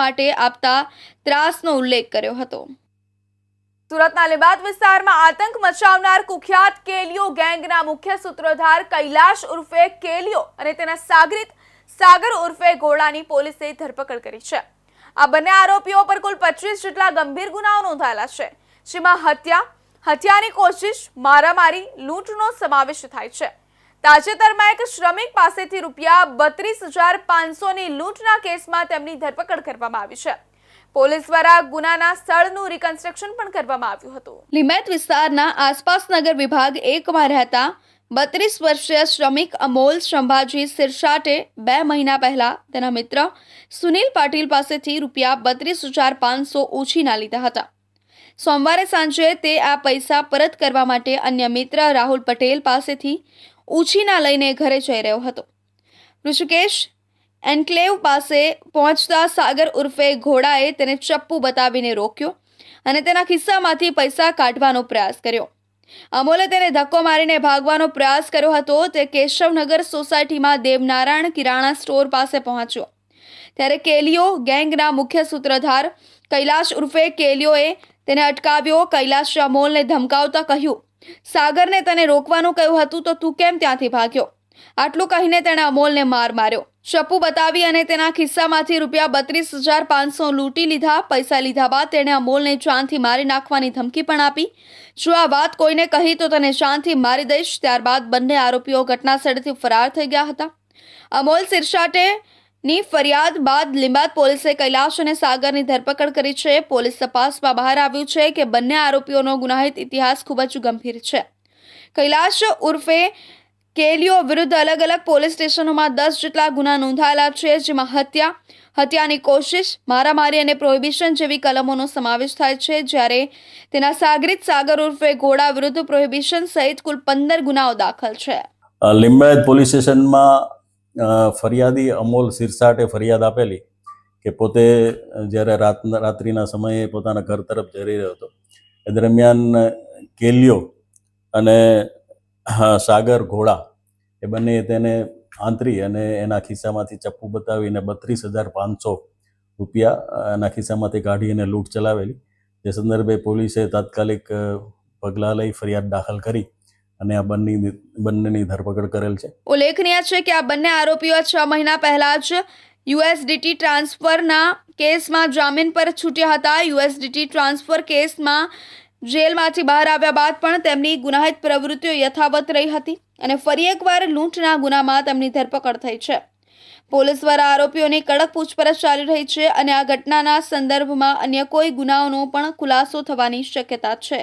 માટે આપતા ત્રાસનો ઉલ્લેખ કર્યો હતો. સુરતના લીબાદ વિસ્તારમાં આતંક મચાવનાર કુખ્યાત કેલિયો ગેંગના મુખ્ય સૂત્રધાર કૈલાશ ઉર્ફે કેલિયો અને તેના સાગરિત સાગર ઉર્ફે ઘોડાની પોલીસે ધરપકડ કરી છે. આ બંને આરોપીઓ પર કુલ પચીસ જેટલા ગંભીર ગુનાઓ નોંધાયેલા છે, જેમાં હત્યા, હત્યાની કોશિશ, મારામારી, લૂંટનો સમાવેશ થાય છે. તાજેતરમાં એક શ્રમિક પાસેથી રૂપિયા બત્રીસ હજાર પાંચસોની લૂંટના કેસમાં તેમની ધરપકડ કરવામાં આવી છે. પોલીસ દ્વારા ગુનાના સ્થળનું રિકન્સ્ટ્રક્શન પણ કરવામાં આવ્યું હતું. લીમેત વિસ્તારના આસપાસ નગર વિભાગ એકમાં રહેતા બત્રીસ વર્ષીય શ્રમિક અમોલ સંભાજી સિરસાટે બે મહિના પહેલા તેના મિત્ર સુનિલ પાટીલ પાસેથી રૂપિયા બત્રીસ હજાર પાંચસો ઉછીના લીધા હતા. સોમવારે સાંજે તે આ પૈસા પરત કરવા માટે અન્ય મિત્ર રાહુલ પટેલ પાસેથી ઉછીના લઈને ઘરે જઈ રહ્યો હતો. ઋષિકેશ એન્કલેવ પાસે પહોંચતા સાગર ઉર્ફે ઘોડાએ તેને ચપ્પુ બતાવીને રોક્યો અને તેના ખિસ્સામાંથી પૈસા કાઢવાનો પ્રયાસ કર્યો. અમોલે તેને ધક્કો મારીને ભાગવાનો પ્રયાસ કર્યો હતો, તે કેશવનગર સોસાયટીમાં દેવનારાયણ કિરાણા સ્ટોર પાસે પહોંચ્યો. ત્યારે કેલિયો ગેંગના મુખ્ય સૂત્રધાર કૈલાશ ઉર્ફે કેલિયોએ તેને અટકાવ્યો. કૈલાશ અમોલને ધમકાવતા કહ્યું સાગરને તને રોકવાનું કહ્યું હતું તો તું કેમ ત્યાંથી ભાગ્યો? આટલું કહીને તેણે અમોલને માર માર્યો. ચપ્પુ બતાવી અને તેના ખિસ્સામાંથી રૂપિયા બત્રીસ હજાર પાંચસો લૂંટી લીધા. પૈસા લીધા બાદ તેણે અમોલને ચાંદથી મારી નાખવાની ધમકી પણ આપી. જો આ વાત કોઈને કહી તો તને ચાંદથી મારી દઈશ. ત્યારબાદ બંને આરોપીઓ ઘટના સ્થળેથી ફરાર થઈ ગયા હતા. અમોલ સિરસાટે ની ફરિયાદ બાદ લીંબાદ પોલીસે કૈલાશ અને સાગરની ધરપકડ કરી છે. પોલીસ તપાસમાં બહાર આવ્યું છે કે બંને આરોપીઓનો ગુનાહિત ઇતિહાસ ખૂબ જ ગંભીર છે. કૈલાશ ઉર્ફે કેલીઓ વિરુદ્ધ અલગ અલગ પોલીસ સ્ટેશનોમાં દસ જેટલા ગુના નોંધાયેલા છે, જેમાં હત્યા, હત્યાની કોશિશ, મારામારી અને પ્રોહિબિશન જેવી કલમોનો સમાવેશ થાય છે, જ્યારે તેના સાગરિત સાગર ઉર્ફે ઘોડા વિરુદ્ધ પ્રોહિબિશન સહિત કુલ પંદર ગુનાઓ દાખલ છે. લિંબાયત પોલીસ સ્ટેશનમાં ફરિયાદી અમોલ સિરસાટે ફરિયાદ આપેલી કે પોતે જ્યારે રાત, રાત્રિના સમયે પોતાના ઘર તરફ જઈ રહ્યો હતો. એ દરમિયાન કેલિયો અને સાગર ઘોડા એ બંને તેને આંતરી અને એના ખિસ્સામાંથી ચપ્પુ બતાવીને બત્રીસ હજાર પાંચસો રૂપિયા એના ખિસ્સામાંથી કાઢી અને લૂંટ ચલાવેલી. જે સંદર્ભે પોલીસે તાત્કાલિક પગલાં લઈ ફરિયાદ દાખલ કરી. અને આ બંને બંનેની ધરપકડ કરેલ છે. ઉલ્લેખનીય છે કે આ બંને આરોપીઓ છ મહિના પહેલા જ યુએસડીટી ટ્રાન્સફરના કેસમાં જામીન પર છૂટ્યા હતા. યુએસડીટી ટ્રાન્સફર કેસમાં જેલમાંથી બહાર આવ્યા બાદ પણ તેમની ગુનાહિત પ્રવૃત્તિઓ યથાવત રહી હતી અને ફરી એકવાર લૂંટના ગુનામાં તેમની ધરપકડ થઈ છે. પોલીસ દ્વારા આરોપીઓની કડક પૂછપરછ ચાલી રહી છે અને આ ઘટનાના સંદર્ભમાં અન્ય કોઈ ગુનાઓનો પણ ખુલાસો થવાની શક્યતા છે.